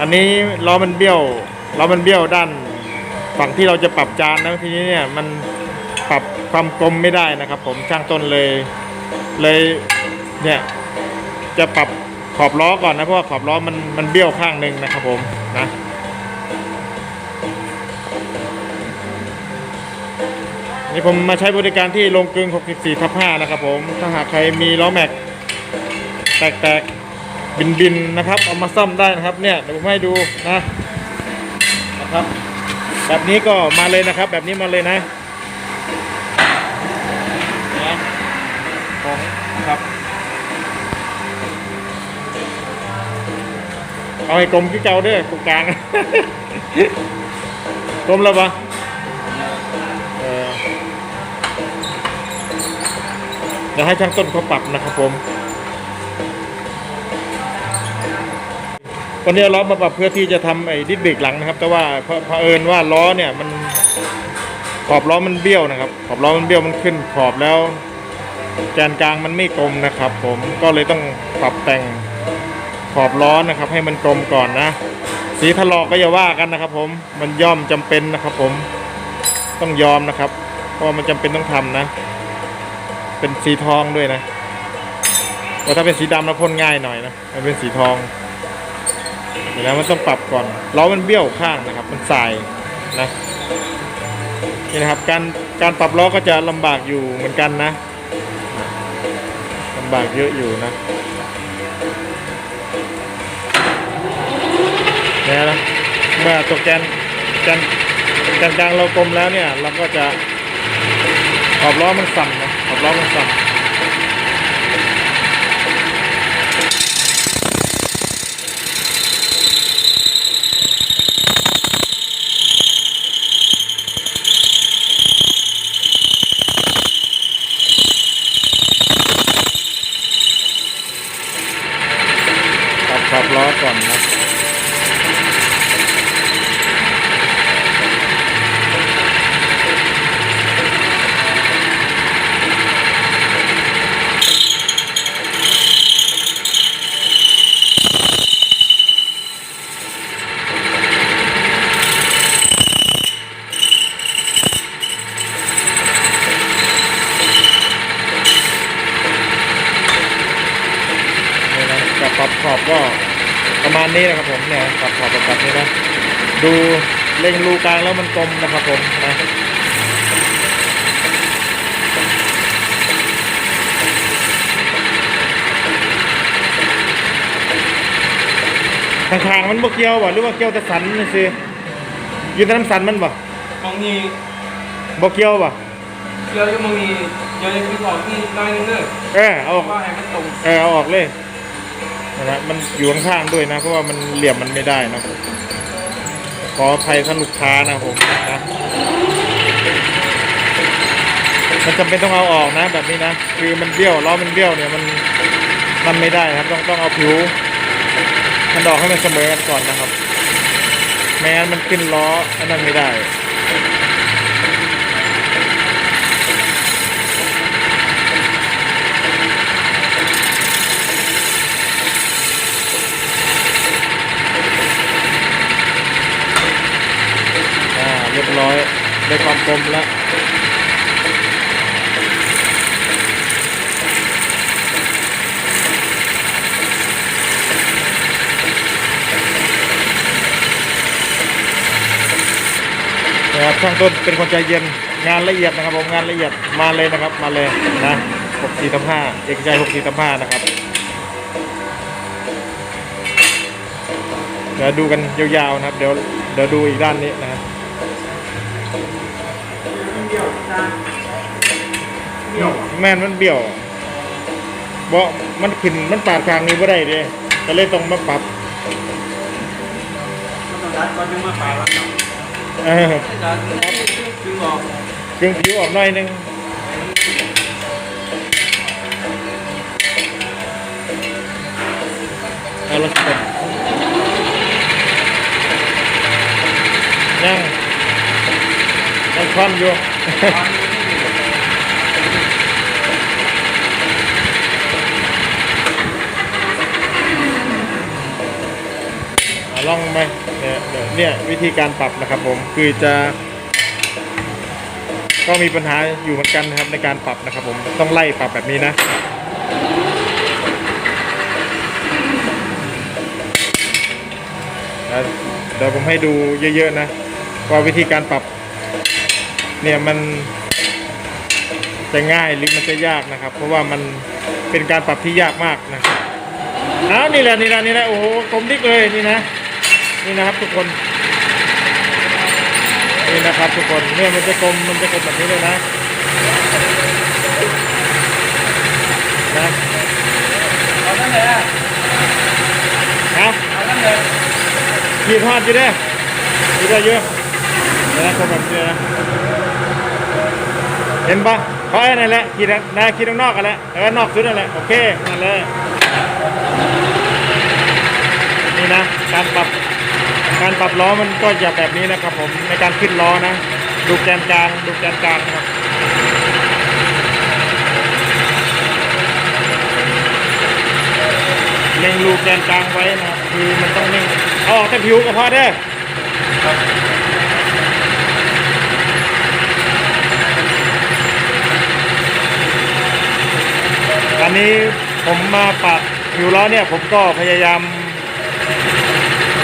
อันนี้ล้อมันเบี้ยวล้อมันเบี้ยวด้านฝั่งที่เราจะปรับจานนะทีนี้เนี่ยมันปรับความกลมไม่ได้นะครับ ผมช่างต้นเลยเลยเนี่ยจะปรับขอบล้อก่อนนะเพราะว่าขอบล้อมันมันเบี้ยวข้างหนึ่งนะครับผมนะนี่ผมมาใช้บริการที่โรงกลึง 64ทับ5นะครับผม ถ้าหากใครมีล้อแม็ก แตกๆ บินๆนะครับ เอามาซ่อมได้นะครับ เนี่ยเดี๋ยวผมให้ดูนะนะครับ แบบนี้ก็มาเลยนะครับ แบบนี้มาเลยนะนะของครับเอาให้กลมที่เก่าเด้วยตรงกลางกลมแล้วปะเออเดี๋ยวให้ช่างต้นเขาปรับนะครับผม วันนี้ล้อมาปรับเพื่อที่จะทำไอ้ดิสเบรกหลังนะครับ แต่ว่าเผเอิญว่าล้อเนี่ยมันขอบล้อมันเบี้ยวนะครับ ขอบล้อมันเบี้ยวมันขึ้นขอบแล้ว แกนกลางมันไม่กลมนะครับ ผมก็เลยต้องปรับแต่งขอบล้อนะครับ ให้มันกลมก่อนนะ สีถลอกก็อย่าว่ากันนะครับ ผมมันย่อมจำเป็นนะครับ ผมต้องยอมนะครับ เพราะมันจำเป็นต้องทำนะ เป็นสีทองด้วยนะเพราะถ้าเป็นสีดำแล้วพ่นง่ายหน่อยนะมันเป็นสีทอง ดี๋ยวนะมันต้องปรับก่อนล้อมันเบี้ยวข้างนะครับ มันสายนะนี่นะครับการการปรับล้อก็จะลำบากอยู่เหมือนกันนะลำบากเยอะอยู่นะเนี่ยนะเมื่อตัวแกนแกนแกนกลางเรากลมแล้วเนี่ย เราก็จะขอบล้อมันสั่นนะขอบล้อมันสั่น ปรับขอบล้อก่อนนะนี่นะกับ ปรับขอบก็ประมาณนี้นะครับผมเนี่ยปรับขอบแบบนี้นะดูเล็งรูกลางแล้วมันกลมนะครับผมนะทางทางๆมันบ่เกี่ยวบ่หรือว่าเกี่ยวแต่สันนี่สิยืนแต่น้ำสันมันบ่มองนี่บ่เกี่ยวบ่เดี๋ยวจะมองนี่เดี๋ยวจะคือของที่น้อยนึงเด้อเออเอาออกว่าให้มันตรงเออเอาออกเลย นะมันอยู่ข้างๆด้วยนะ เพราะว่ามันเหลี่ยมมันไม่ได้นะขออภัยท่านลูกค้านะผมนะมันจำเป็นต้องเอาออกนะ แบบนี้นะ คือมันเบี้ยวล้อมันเบี้ยวเนี่ยมันมันไม่ได้ครับ ต้องต้องเอาผิวมันดอกให้มันเสมอกันก่อนนะครับแม้นมันขึ้นล้ออันนั้นไม่ได้ อ่าเรียบร้อย ได้ความกลมแล้วนะครับช่างต้นเป็นคนใจเย็นงานละเอียดนะครับผมงานละเอียดมาเลยนะครับมาเลยนะ64ทับ5เอกชัย64ทับ5นะครับเดี๋ยวดูกันยาวๆนะครับ เดี๋ยวเดี๋ยวดูอีกด้านนี้นะครับ แม่นมันเบี้ยวบ่มันขึ้นมันปาดทางนี้บ่ได้เด้ก็เลยต้องมาปรับมันต้องดัดก่อนยังมาปลายวันครับเออดัดดึงออกดึงผิวออกหน่อยหนึงเอาละสิยังยังคว่ำอยู่ ลองไปเนี่ยเนี่ยเนี่ยวิธีการปรับนะครับผมคือจะก็มีปัญหาอยู่เหมือนกันนะครับในการปรับนะครับผมต้องไล่ปรับแบบนี้นะเดี๋ยวผมให้ดูเยอะๆนะ ว่าวิธีการปรับ เนี่ยมันจะง่ายหรือมันจะยากนะครับ เพราะว่ามันเป็นการปรับที่ยากมากนะอ้าวนี่แหละนี่แหละนี่แหละโอ้โหกลมดิกเลยนี่นะ นี่นะครับทุกคนนี่นะครับทุกคนเนี่ยมันจะกลมมันจะกลมแบบนี้เลยนะนะเอาตั้งแต่อะนะเอาตั้งแต่ขีดทอดอยู่เด้อขีดได้เยอะเดี๋ยวนะกลมแบบนี้นะเห็นปะเขาไอ้นั่นแหละขีดนะนะขีดข้างนอกกันแหละเออนอกสุดนั่นแหละโอเคนั่นเลยนี่นะการปรับ การปรับล้อมันก็จะแบบนี้นะครับ ผมในการขึ้นล้อนะ ดูแกนกลางดูแกนกลางนะครับเล็งรูแกนกลางไว้นะคือมันต้องนิ่งออกแต่ผิวก็พอเด้ออันนี้ผมมาปัดผิวล้อเนี่ย ผมก็พยายาม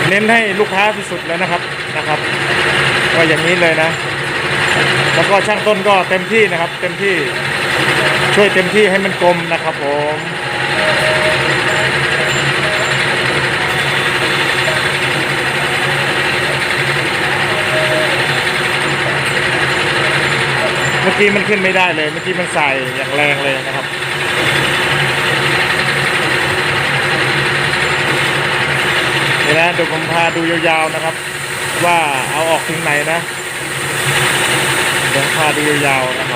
เน้นให้ลูกค้าที่สุดแล้วนะครับนะครับ ก็อย่างนี้เลยนะ แล้วก็ช่างต้นก็เต็มที่นะครับ เต็มที่ช่วยเต็มที่ให้มันกลมนะครับผมเมื่อกี้มันขึ้นไม่ได้เลย เมื่อกี้มันใส่อย่างแรงเลยนะครับ นี่นะเดี๋ยวผมพาดูยาวๆนะครับ ว่าเอาออกถึงไหนนะเดี๋ยวผมพาดูยาวๆนะครับ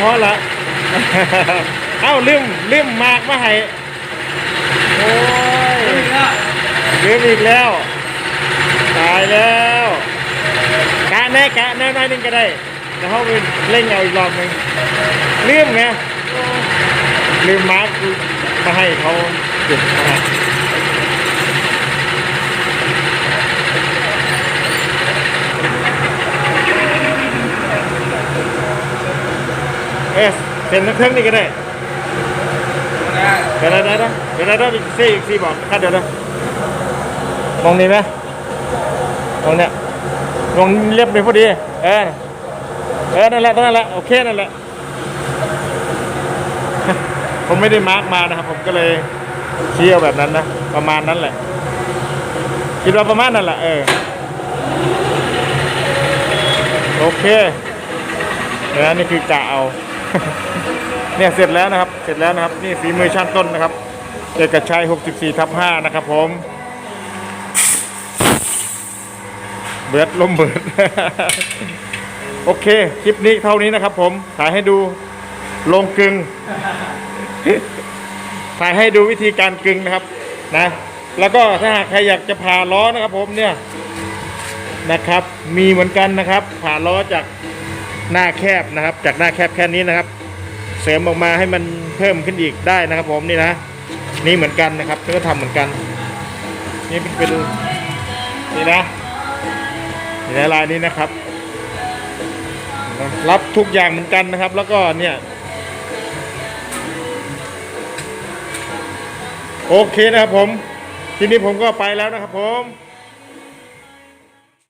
พอละเอ้าลืมลืมมากมาให้โอ้ยลืมอีกแล้ว ตายแล้วกะแน่กะแน่น้อยหนึงก็ได้แล้วเขาไปเล่งเอาอีกรอบหนึ่งลืมไงลืมมาร์กมาให้เขาเก็บมาให้เออเซ็นทั้งเครื่องนี่ก็ได้นะเดี๋ยวเดี๋ยวเดี๋ยวเดี๋ยวเดี๋ยวเดี๋ยอีกซี่อีกซี่บอกค่าเดี๋ยวเดี๋ยมองนี้ไหมมองเนี้ยมองเรียบเลยพอดี เออ เออ นั่นแหละนั่นแหละ โอเค นั่นแหละ ผมไม่ได้มาร์กมานะครับ ผมก็เลยเชี่ยวแบบนั้นนะ ประมาณนั้นแหละ คิดว่าประมาณนั้นแหละ เออ โอเคเดี๋ยวนะนี่คือกะเอา เนี่ยเสร็จแล้วนะครับ เสร็จแล้วนะครับ นี่ฝีมือช่างต้นนะครับ เอกชัย 64ทับ5นะครับผม เบิดลมเบิด โอเค คลิปนี้เท่านี้นะครับ ผม ถ่ายให้ดูลงกึง ถ่ายให้ดูวิธีการกึงนะครับ นะ แล้วก็ถ้าหากใครอยากจะผ่าล้อนะครับ ผมเนี่ยนะครับ มีเหมือนกันนะครับ ผ่าล้อจาก หน้าแคบนะครับ จากหน้าแคบแค่นี้นะครับ เสริมออกมาให้มันเพิ่มขึ้นอีกได้นะครับ ผมนี่นะนี่เหมือนกันนะครับก็ทำเหมือนกัน นี่เป็นเป็นนี่นะนี่นะลายนี้นะครับ รับทุกอย่างเหมือนกันนะครับ แล้วก็เนี่ยโอเคนะครับผม ทีนี้ผมก็ไปแล้วนะครับผม